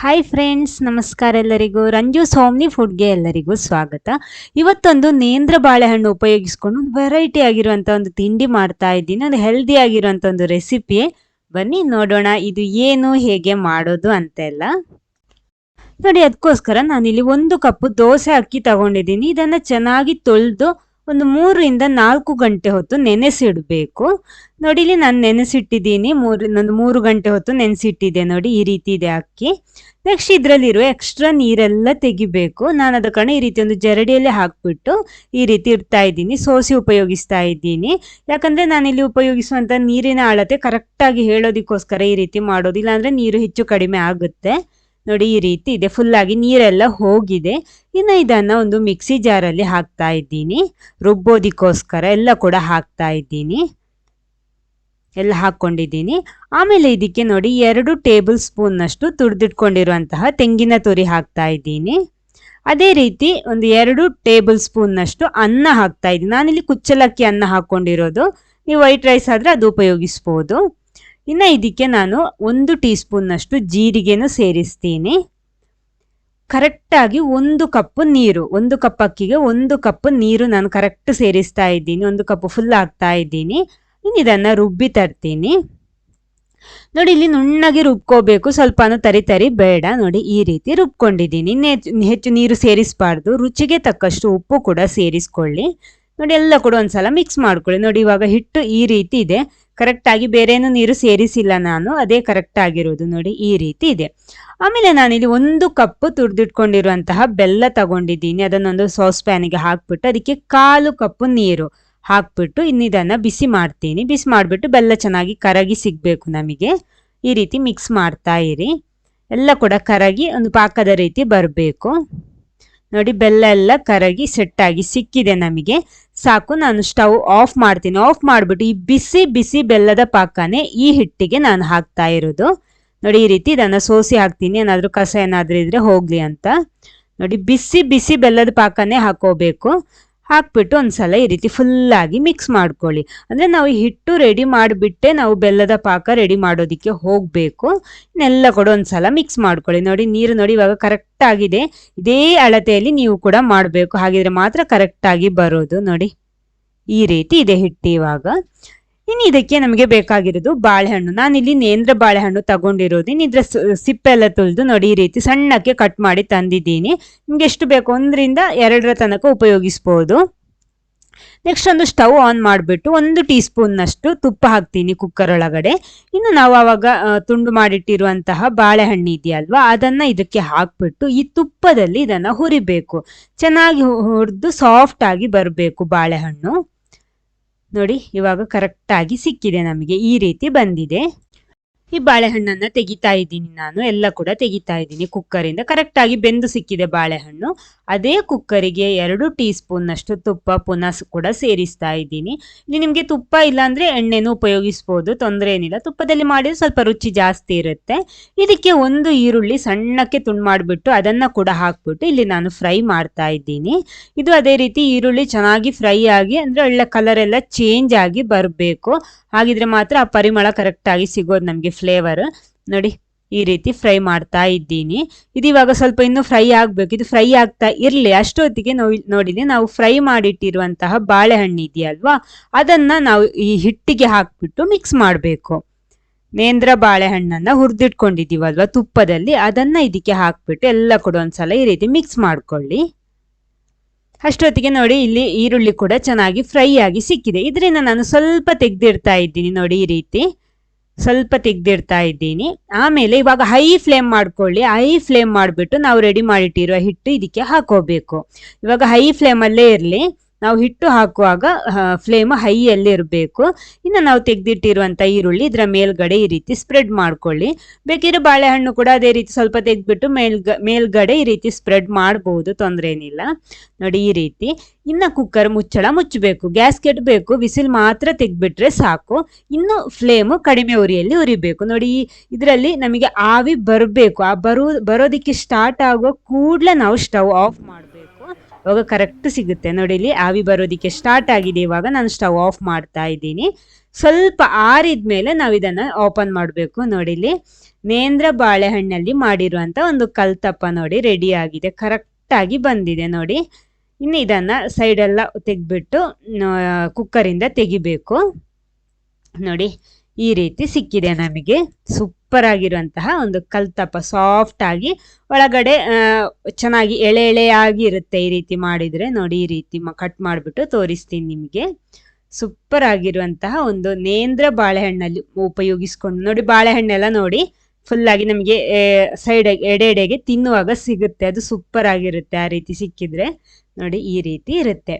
Hi friends ನಮಸ್ಕಾರ ಎಲ್ಲರಿಗೂ. ರಂಜು ಸೋಮ್ನಿ ಫುಡ್ಗೆ ಎಲ್ಲರಿಗೂ ಸ್ವಾಗತ. ಇವತ್ತೊಂದು ನೇಂದ್ರ ಬಾಳೆಹಣ್ಣು ಉಪಯೋಗಿಸ್ಕೊಂಡು ವೆರೈಟಿ ಆಗಿರುವಂಥ ಒಂದು ತಿಂಡಿ ಮಾಡ್ತಾ ಇದ್ದೀನಿ. ಒಂದು ಹೆಲ್ದಿ ಆಗಿರುವಂಥ ಒಂದು ರೆಸಿಪಿ ಬನ್ನಿ, ನೋಡೋಣ ಇದು ಏನು, ಹೇಗೆ ಮಾಡೋದು ಅಂತೆಲ್ಲ. ನೋಡಿ, ಅದಕ್ಕೋಸ್ಕರ ನಾನಿಲ್ಲಿ ಒಂದು ಕಪ್ ದೋಸೆ ಅಕ್ಕಿ ತಗೊಂಡಿದ್ದೀನಿ. ಇದನ್ನು ಚೆನ್ನಾಗಿ ತೊಳೆದು ಒಂದು ಮೂರರಿಂದ ನಾಲ್ಕು ಗಂಟೆ ಹೊತ್ತು ನೆನೆಸಿಡಬೇಕು. ನೋಡಿ, ಇಲ್ಲಿ ನಾನು ನೆನೆಸಿಟ್ಟಿದ್ದೀನಿ. ಮೂರು ಒಂದು ಮೂರು ಗಂಟೆ ಹೊತ್ತು ನೆನೆಸಿಟ್ಟಿದೆ ನೋಡಿ, ಈ ರೀತಿ ಇದೆ ಅಕ್ಕಿ. ನೆಕ್ಸ್ಟ್ ಇದರಲ್ಲಿರುವ ಎಕ್ಸ್ಟ್ರಾ ನೀರೆಲ್ಲ ತೆಗಿಬೇಕು. ನಾನು ಅದ ಕಾರಣ ಈ ರೀತಿ ಒಂದು ಜರಡಿಯಲ್ಲಿ ಹಾಕ್ಬಿಟ್ಟು ಈ ರೀತಿ ಇಡ್ತಾ ಇದ್ದೀನಿ. ಸೋಸಿ ಉಪಯೋಗಿಸ್ತಾ ಇದ್ದೀನಿ. ಯಾಕಂದ್ರೆ ನಾನಿಲ್ಲಿ ಉಪಯೋಗಿಸುವಂಥ ನೀರಿನ ಅಳತೆ ಕರೆಕ್ಟಾಗಿ ಹೇಳೋದಕ್ಕೋಸ್ಕರ ಈ ರೀತಿ ಮಾಡೋದು. ಇಲ್ಲಾಂದರೆ ನೀರು ಹೆಚ್ಚು ಕಡಿಮೆ ಆಗುತ್ತೆ. ನೋಡಿ ಈ ರೀತಿ ಇದೆ. ಫುಲ್ಲಾಗಿ ನೀರೆಲ್ಲ ಹೋಗಿದೆ. ಇನ್ನು ಇದನ್ನು ಒಂದು ಮಿಕ್ಸಿ ಜಾರಲ್ಲಿ ಹಾಕ್ತಾ ಇದ್ದೀನಿ. ರುಬ್ಬೋದಕ್ಕೋಸ್ಕರ ಎಲ್ಲ ಕೂಡ ಹಾಕ್ತಾ ಇದ್ದೀನಿ. ಎಲ್ಲ ಹಾಕ್ಕೊಂಡಿದ್ದೀನಿ. ಆಮೇಲೆ ಇದಕ್ಕೆ ನೋಡಿ ಎರಡು ಟೇಬಲ್ ಸ್ಪೂನ್ನಷ್ಟು ತುರಿದಿಟ್ಕೊಂಡಿರುವಂತಹ ತೆಂಗಿನ ತುರಿ ಹಾಕ್ತಾ ಇದ್ದೀನಿ. ಅದೇ ರೀತಿ ಒಂದು ಎರಡು ಟೇಬಲ್ ಸ್ಪೂನ್ನಷ್ಟು ಅನ್ನ ಹಾಕ್ತಾ ಇದ್ದೀನಿ. ನಾನಿಲ್ಲಿ ಕುಚ್ಚಲಕ್ಕಿ ಅನ್ನ ಹಾಕ್ಕೊಂಡಿರೋದು. ನೀವು ವೈಟ್ ರೈಸ್ ಆದರೆ ಅದು ಉಪಯೋಗಿಸ್ಬೋದು. ಇನ್ನು ಇದಕ್ಕೆ ನಾನು ಒಂದು ಟೀ ಸ್ಪೂನ್ನಷ್ಟು ಜೀರಿಗೆನೂ ಸೇರಿಸ್ತೀನಿ. ಕರೆಕ್ಟಾಗಿ ಒಂದು ಕಪ್ ನೀರು, ಒಂದು ಕಪ್ ಅಕ್ಕಿಗೆ ಒಂದು ಕಪ್ ನೀರು ನಾನು ಕರೆಕ್ಟ್ ಸೇರಿಸ್ತಾ ಇದ್ದೀನಿ, ಒಂದು ಕಪ್ ಫುಲ್ ಹಾಕ್ತಾ ಇದ್ದೀನಿ. ಇನ್ನು ಇದನ್ನು ರುಬ್ಬಿ ತರ್ತೀನಿ. ನೋಡಿ, ಇಲ್ಲಿ ನುಣ್ಣಗೆ ರುಬ್ಕೋಬೇಕು, ಸ್ವಲ್ಪನೂ ತರಿ ತರಿ ಬೇಡ. ನೋಡಿ, ಈ ರೀತಿ ರುಬ್ಕೊಂಡಿದ್ದೀನಿ. ಇನ್ನೇ ಹೆಚ್ಚು ನೀರು ಸೇರಿಸಬಾರ್ದು. ರುಚಿಗೆ ತಕ್ಕಷ್ಟು ಉಪ್ಪು ಕೂಡ ಸೇರಿಸ್ಕೊಳ್ಳಿ. ನೋಡಿ, ಎಲ್ಲ ಕೂಡ ಒಂದ್ಸಲ ಮಿಕ್ಸ್ ಮಾಡ್ಕೊಳ್ಳಿ. ನೋಡಿ, ಇವಾಗ ಹಿಟ್ಟು ಈ ರೀತಿ ಇದೆ. ಕರೆಕ್ಟಾಗಿ ಬೇರೇನು ನೀರು ಸೇರಿಸಿಲ್ಲ ನಾನು, ಅದೇ ಕರೆಕ್ಟ್ ಆಗಿರೋದು ನೋಡಿ ಈ ರೀತಿ ಇದೆ. ಆಮೇಲೆ ನಾನಿಲ್ಲಿ ಒಂದು ಕಪ್ ತುರಿದಿಟ್ಕೊಂಡಿರುವಂತಹ ಬೆಲ್ಲ ತಗೊಂಡಿದ್ದೀನಿ. ಅದನ್ನೊಂದು ಸಾಸ್ ಪ್ಯಾನಿಗೆ ಹಾಕ್ಬಿಟ್ಟು ಅದಕ್ಕೆ ಕಾಲು ಕಪ್ ನೀರು ಹಾಕ್ಬಿಟ್ಟು ಇನ್ನಿದನ್ನು ಬಿಸಿ ಮಾಡ್ತೀನಿ. ಬಿಸಿ ಮಾಡಿಬಿಟ್ಟು ಬೆಲ್ಲ ಚೆನ್ನಾಗಿ ಕರಗಿ ಸಿಗಬೇಕು ನಮಗೆ. ಈ ರೀತಿ ಮಿಕ್ಸ್ ಮಾಡ್ತಾ ಇರಿ. ಎಲ್ಲ ಕೂಡ ಕರಗಿ ಒಂದು ಪಾಕದ ರೀತಿ ಬರಬೇಕು. ನೋಡಿ, ಬೆಲ್ಲ ಎಲ್ಲ ಕರಗಿ ಸೆಟ್ಟಾಗಿ ಸಿಕ್ಕಿದೆ ನಮಗೆ. ಸಾಕು, ನಾನು ಸ್ಟವ್ ಆಫ್ ಮಾಡ್ತೀನಿ. ಆಫ್ ಮಾಡಿಬಿಟ್ಟು ಈ ಬಿಸಿ ಬಿಸಿ ಬೆಲ್ಲದ ಪಾಕನೇ ಈ ಹಿಟ್ಟಿಗೆ ನಾನು ಹಾಕ್ತಾ ಇರೋದು. ನೋಡಿ, ಈ ರೀತಿ ಇದನ್ನು ಸೋಸಿ ಹಾಕ್ತೀನಿ. ಏನಾದರೂ ಕಸ ಏನಾದರೂ ಇದ್ರೆ ಹೋಗಲಿ ಅಂತ. ನೋಡಿ, ಬಿಸಿ ಬಿಸಿ ಬೆಲ್ಲದ ಪಾಕನೇ ಹಾಕೋಬೇಕು. ಹಾಕ್ಬಿಟ್ಟು ಒಂದ್ಸಲ ಈ ರೀತಿ ಫುಲ್ಲಾಗಿ ಮಿಕ್ಸ್ ಮಾಡ್ಕೊಳ್ಳಿ. ಅಂದರೆ ನಾವು ಹಿಟ್ಟು ರೆಡಿ ಮಾಡಿಬಿಟ್ಟೆ ನಾವು ಬೆಲ್ಲದ ಪಾಕ ರೆಡಿ ಮಾಡೋದಕ್ಕೆ ಹೋಗಬೇಕು. ಇನ್ನೆಲ್ಲ ಕೂಡ ಒಂದ್ಸಲ ಮಿಕ್ಸ್ ಮಾಡ್ಕೊಳ್ಳಿ. ನೋಡಿ, ನೀರು ನೋಡಿ ಇವಾಗ ಕರೆಕ್ಟ್ ಆಗಿದೆ. ಇದೇ ಅಳತೆಯಲ್ಲಿ ನೀವು ಕೂಡ ಮಾಡಬೇಕು. ಹಾಗಿದ್ರೆ ಮಾತ್ರ ಕರೆಕ್ಟಾಗಿ ಬರೋದು. ನೋಡಿ, ಈ ರೀತಿ ಇದೆ ಹಿಟ್ಟು ಇವಾಗ. ಇನ್ನು ಇದಕ್ಕೆ ನಮಗೆ ಬೇಕಾಗಿರೋದು ಬಾಳೆಹಣ್ಣು. ನಾನಿಲ್ಲಿ ನೇಂದ್ರ ಬಾಳೆಹಣ್ಣು ತಗೊಂಡಿರೋದು. ಇನ್ನು ಇದ್ರ ಸಿಪ್ಪೆಲ್ಲ ತುಳಿದು ನೋಡಿ ಈ ರೀತಿ ಸಣ್ಣಕ್ಕೆ ಕಟ್ ಮಾಡಿ ತಂದಿದ್ದೀನಿ. ನಿಮ್ಗೆ ಎಷ್ಟು ಬೇಕು ಒಂದರಿಂದ ಎರಡರ ತನಕ ಉಪಯೋಗಿಸ್ಬೋದು. ನೆಕ್ಸ್ಟ್ ಒಂದು ಸ್ಟವ್ ಆನ್ ಮಾಡಿಬಿಟ್ಟು ಒಂದು ಟೀ ಸ್ಪೂನ್ನಷ್ಟು ತುಪ್ಪ ಹಾಕ್ತೀನಿ ಕುಕ್ಕರ್ ಒಳಗಡೆ. ಇನ್ನು ನಾವು ಆವಾಗ ತುಂಡು ಮಾಡಿಟ್ಟಿರುವಂತಹ ಬಾಳೆಹಣ್ಣು ಇದೆಯಲ್ವಾ, ಅದನ್ನು ಇದಕ್ಕೆ ಹಾಕ್ಬಿಟ್ಟು ಈ ತುಪ್ಪದಲ್ಲಿ ಇದನ್ನು ಹುರಿಬೇಕು. ಚೆನ್ನಾಗಿ ಹುರಿದು ಸಾಫ್ಟ್ ಆಗಿ ಬರಬೇಕು ಬಾಳೆಹಣ್ಣು. ನೋಡಿ ಇವಾಗ ಕರೆಕ್ಟಾಗಿ ಸಿಕ್ಕಿದೆ ನಮಗೆ ಈ ರೀತಿ ಬಂದಿದೆ. ಈ ಬಾಳೆಹಣ್ಣನ್ನ ತೆಗಿತಾ ಇದ್ದೀನಿ ನಾನು. ಎಲ್ಲ ಕೂಡ ತೆಗಿತಾ ಇದ್ದೀನಿ. ಕುಕ್ಕರಿಂದ ಕರೆಕ್ಟಾಗಿ ಬೆಂದು ಸಿಕ್ಕಿದೆ ಬಾಳೆಹಣ್ಣು. ಅದೇ ಕುಕ್ಕರಿಗೆ ಎರಡು ಟೀ ಸ್ಪೂನ್ನಷ್ಟು ತುಪ್ಪ ಪುನಃ ಕೂಡ ಸೇರಿಸ್ತಾ ಇದ್ದೀನಿ. ಇಲ್ಲಿ ನಿಮಗೆ ತುಪ್ಪ ಇಲ್ಲಾಂದರೆ ಎಣ್ಣೆನೂ ಉಪಯೋಗಿಸ್ಬೋದು. ತೊಂದರೆ ಏನಿಲ್ಲ. ತುಪ್ಪದಲ್ಲಿ ಮಾಡಿದ್ರೆ ಸ್ವಲ್ಪ ರುಚಿ ಜಾಸ್ತಿ ಇರುತ್ತೆ. ಇದಕ್ಕೆ ಒಂದು ಈರುಳ್ಳಿ ಸಣ್ಣಕ್ಕೆ ತುಂಡು ಮಾಡಿಬಿಟ್ಟು ಅದನ್ನು ಕೂಡ ಹಾಕ್ಬಿಟ್ಟು ಇಲ್ಲಿ ನಾನು ಫ್ರೈ ಮಾಡ್ತಾ ಇದ್ದೀನಿ. ಇದು ಅದೇ ರೀತಿ ಈರುಳ್ಳಿ ಚೆನ್ನಾಗಿ ಫ್ರೈ ಆಗಿ ಅಂದರೆ ಒಳ್ಳೆ ಕಲರ್ ಎಲ್ಲ ಚೇಂಜ್ ಆಗಿ ಬರಬೇಕು. ಹಾಗಿದ್ರೆ ಮಾತ್ರ ಆ ಪರಿಮಳ ಕರೆಕ್ಟಾಗಿ ಸಿಗೋದು ನಮಗೆ ಫ್ಲೇವರ್ ನೋಡಿ ಈ ರೀತಿ ಫ್ರೈ ಮಾಡ್ತಾ ಇದ್ದೀನಿ. ಇದು ಇವಾಗ ಸ್ವಲ್ಪ ಇನ್ನೂ ಫ್ರೈ ಆಗಬೇಕು. ಇದು ಫ್ರೈ ಆಗ್ತಾ ಇರಲಿ. ಅಷ್ಟೊತ್ತಿಗೆ ನಾವು ನೋಡಿದ್ರೆ ನಾವು ಫ್ರೈ ಮಾಡಿಟ್ಟಿರುವಂತಹ ಬಾಳೆಹಣ್ಣು ಇದೆಯಲ್ವಾ? ಅದನ್ನು ನಾವು ಈ ಹಿಟ್ಟಿಗೆ ಹಾಕ್ಬಿಟ್ಟು ಮಿಕ್ಸ್ ಮಾಡಬೇಕು. ನೇಂದ್ರ ಬಾಳೆಹಣ್ಣನ್ನು ಹುರಿದಿಟ್ಕೊಂಡಿದ್ದೀವಲ್ವ ತುಪ್ಪದಲ್ಲಿ? ಅದನ್ನು ಇದಕ್ಕೆ ಹಾಕ್ಬಿಟ್ಟು ಎಲ್ಲ ಕೂಡ ಒಂದ್ಸಲ ಈ ರೀತಿ ಮಿಕ್ಸ್ ಮಾಡ್ಕೊಳ್ಳಿ. ಅಷ್ಟೊತ್ತಿಗೆ ನೋಡಿ ಇಲ್ಲಿ ಈರುಳ್ಳಿ ಕೂಡ ಚೆನ್ನಾಗಿ ಫ್ರೈ ಆಗಿ ಸಿಕ್ಕಿದೆ. ಇದರಿಂದ ನಾನು ಸ್ವಲ್ಪ ತೆಗೆದಿಡ್ತಾ ಇದ್ದೀನಿ ನೋಡಿ ಈ ರೀತಿ. ಸ್ವಲ್ಪ ತೆಗ್ದಿಡ್ತಾ ಇದ್ದೀನಿ. ಆಮೇಲೆ ಇವಾಗ ಹೈ ಫ್ಲೇಮ್ ಮಾಡ್ಕೊಳ್ಳಿ. ಹೈ ಫ್ಲೇಮ್ ಮಾಡಿಬಿಟ್ಟು ನಾವು ರೆಡಿ ಮಾಡಿಟ್ಟಿರುವ ಹಿಟ್ಟು ಇದಕ್ಕೆ ಹಾಕೋಬೇಕು. ಇವಾಗ ಹೈ ಫ್ಲೇಮಲ್ಲೇ ಇರಲಿ. ನಾವು ಹಿಟ್ಟು ಹಾಕುವಾಗ ಫ್ಲೇಮ್ ಹೈಯಲ್ಲಿ ಇರಬೇಕು. ಇನ್ನು ನಾವು ತೆಗೆದಿಟ್ಟಿರುವಂಥ ಈರುಳ್ಳಿ ಇದರ ಮೇಲ್ಗಡೆ ಈ ರೀತಿ ಸ್ಪ್ರೆಡ್ ಮಾಡ್ಕೊಳ್ಳಿ. ಬೇಕಿರೋ ಬಾಳೆಹಣ್ಣು ಕೂಡ ಅದೇ ರೀತಿ ಸ್ವಲ್ಪ ತೆಗೆದ್ಬಿಟ್ಟು ಮೇಲ್ಗ, ಮೇಲ್ಗಡೆ ಈ ರೀತಿ ಸ್ಪ್ರೆಡ್ ಮಾಡ್ಬೋದು ತೊಂದರೆ ಏನಿಲ್ಲ ನೋಡಿ ಈ ರೀತಿ. ಇನ್ನು ಕುಕ್ಕರ್ ಮುಚ್ಚಳ ಮುಚ್ಚಬೇಕು. ಗ್ಯಾಸ್ ಕೆಟ್ಟಬೇಕು ವಿಸಿಲ್ ಮಾತ್ರ ತೆಗೆದ್ಬಿಟ್ರೆ ಸಾಕು. ಇನ್ನು ಫ್ಲೇಮು ಕಡಿಮೆ ಉರಿಯಲ್ಲಿ ಉರಿಬೇಕು. ನೋಡಿ ಇದರಲ್ಲಿ ನಮಗೆ ಆವಿ ಬರಬೇಕು. ಆ ಬರೋ, ಬರೋದಕ್ಕೆ ಸ್ಟಾರ್ಟ್ ಆಗುವ ಕೂಡಲೇ ನಾವು ಸ್ಟವ್ ಆಫ್ ಮಾಡಬೇಕು. ಅವಾಗ ಕರೆಕ್ಟ್ ಸಿಗುತ್ತೆ. ನೋಡಿ ಇಲ್ಲಿ ಆವಿ ಬರೋದಕ್ಕೆ ಸ್ಟಾರ್ಟ್ ಆಗಿದೆ. ಇವಾಗ ನಾನು ಸ್ಟವ್ ಆಫ್ ಮಾಡ್ತಾ ಇದ್ದೀನಿ. ಸ್ವಲ್ಪ ಆರಿದ ಮೇಲೆ ನಾವು ಇದನ್ನ ಓಪನ್ ಮಾಡಬೇಕು. ನೋಡಿ ಇಲ್ಲಿ ನೇಂದ್ರ ಬಾಳೆಹಣ್ಣಲ್ಲಿ ಮಾಡಿರುವಂತ ಒಂದು ಕಲ್ತಪ್ಪ ನೋಡಿ ರೆಡಿ ಆಗಿದೆ. ಕರೆಕ್ಟ್ ಆಗಿ ಬಂದಿದೆ ನೋಡಿ. ಇನ್ನು ಇದನ್ನ ಸೈಡ್ ಎಲ್ಲ ತೆಗ್ದ್ಬಿಟ್ಟು ಕುಕ್ಕರಿಂದ ತೆಗಿಬೇಕು. ನೋಡಿ. ಈ ರೀತಿ ಸಿಕ್ಕಿದೆ ನಮಗೆ. ಸೂಪರ್ ಆಗಿರುವಂತಹ ಒಂದು ಕಲ್ತಪ್ಪ ಸಾಫ್ಟ್ ಆಗಿ ಒಳಗಡೆ ಚೆನ್ನಾಗಿ ಎಳೆ ಎಳೆಯಾಗಿ ಇರುತ್ತೆ ಈ ರೀತಿ ಮಾಡಿದ್ರೆ. ನೋಡಿ ಈ ರೀತಿ ಕಟ್ ಮಾಡಿಬಿಟ್ಟು ತೋರಿಸ್ತೀನಿ ನಿಮಗೆ. ಸೂಪರ್ ಆಗಿರುವಂತಹ ಒಂದು ನೇಂದ್ರ ಬಾಳೆಹಣ್ಣಲ್ಲಿ ಉಪಯೋಗಿಸ್ಕೊಂಡು, ನೋಡಿ ಬಾಳೆಹಣ್ಣೆಲ್ಲ ನೋಡಿ ಫುಲ್ಲಾಗಿ ನಮಗೆ ಸೈಡ್ ಎಡೆ ಎಡೆಗೆ ತಿನ್ನುವಾಗ ಸಿಗುತ್ತೆ. ಅದು ಸೂಪರ್ ಆಗಿರುತ್ತೆ ಆ ರೀತಿ ಸಿಕ್ಕಿದ್ರೆ. ನೋಡಿ ಈ ರೀತಿ ಇರುತ್ತೆ.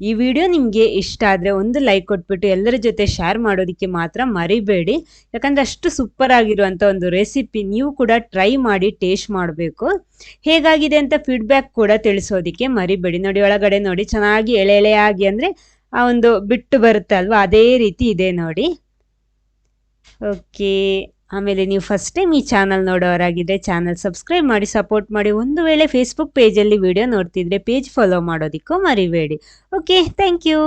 ಈ ವಿಡಿಯೋ ನಿಮಗೆ ಇಷ್ಟ ಆದರೆ ಒಂದು ಲೈಕ್ ಕೊಟ್ಬಿಟ್ಟು ಎಲ್ಲರ ಜೊತೆ ಶೇರ್ ಮಾಡೋದಕ್ಕೆ ಮಾತ್ರ ಮರಿಬೇಡಿ. ಯಾಕಂದರೆ ಅಷ್ಟು ಸೂಪರ್ ಆಗಿರುವಂಥ ಒಂದು ರೆಸಿಪಿ ನೀವು ಕೂಡ ಟ್ರೈ ಮಾಡಿ ಟೇಸ್ಟ್ ಮಾಡಬೇಕು. ಹೇಗಾಗಿದೆ ಅಂತ ಫೀಡ್ಬ್ಯಾಕ್ ಕೂಡ ತಿಳಿಸೋದಕ್ಕೆ ಮರಿಬೇಡಿ. ನೋಡಿ, ಒಳಗಡೆ ನೋಡಿ, ಚೆನ್ನಾಗಿ ಎಳೆ ಎಳೆಯಾಗಿ ಅಂದರೆ ಆ ಒಂದು ಬಿಟ್ಟು ಬರುತ್ತೆ ಅಲ್ವಾ ಅದೇ ರೀತಿ ಇದೆ ನೋಡಿ. ಓಕೆ ಆಮೇಲೆ ನೀವು ಫಸ್ಟ್ ಟೈಮ್ ಈ ಚಾನಲ್ ನೋಡೋರಾಗಿದ್ದರೆ ಚಾನಲ್ ಸಬ್ಸ್ಕ್ರೈಬ್ ಮಾಡಿ ಸಪೋರ್ಟ್ ಮಾಡಿ. ಒಂದು ವೇಳೆ ಫೇಸ್ಬುಕ್ ಪೇಜಲ್ಲಿ ವಿಡಿಯೋ ನೋಡ್ತಿದ್ರೆ ಪೇಜ್ ಫಾಲೋ ಮಾಡೋದಕ್ಕೂ ಮರಿಬೇಡಿ. Okay thank you